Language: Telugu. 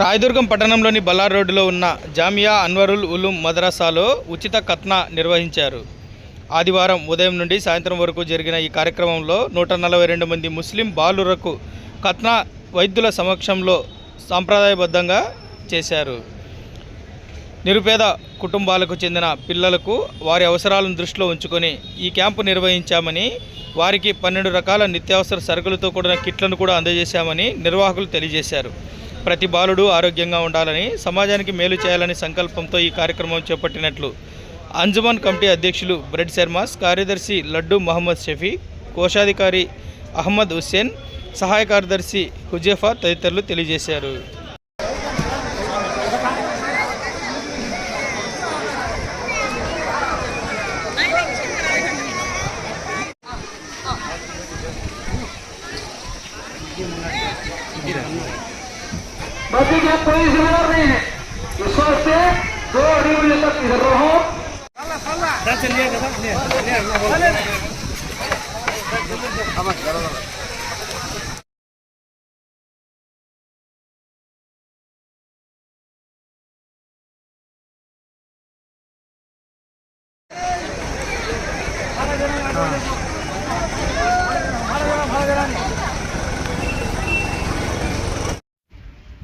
రాయదుర్గం పట్టణంలోని బల్లార్ రోడ్డులో ఉన్న జామియా అన్వరుల్ ఉలుం మద్రాసాలో ఉచిత కత్నా నిర్వహించారు. ఆదివారం ఉదయం నుండి సాయంత్రం వరకు జరిగిన ఈ కార్యక్రమంలో నూట నలభై రెండు మంది ముస్లిం బాలురకు కత్నా వైద్యుల సమక్షంలో సాంప్రదాయబద్ధంగా చేశారు. నిరుపేద కుటుంబాలకు చెందిన పిల్లలకు వారి అవసరాలను దృష్టిలో ఉంచుకొని ఈ క్యాంపు నిర్వహించామని వారికి పన్నెండు రకాల నిత్యావసర సరుకులతో కూడిన కిట్లను కూడా అందజేశామని నిర్వాహకులు తెలియజేశారు. ప్రతి బాలుడు ఆరోగ్యంగా ఉండాలని సమాజానికి మేలు చేయాలని సంకల్పంతో ఈ కార్యక్రమం చేపట్టినట్లు అంజుమాన్ కమిటీ అధ్యక్షులు బ్రెడ్ శర్మాస్ కార్యదర్శి లడ్డు మహమ్మద్ షఫీ కోశాధికారి అహ్మద్ హుస్సేన్ సహాయ కార్యదర్శి హుజేఫా తదితరులు తెలియజేశారు. बाकी के कोई जिम्मेदार नहीं है इस वास्ते दो अढ़ी बजे तक इधर रहो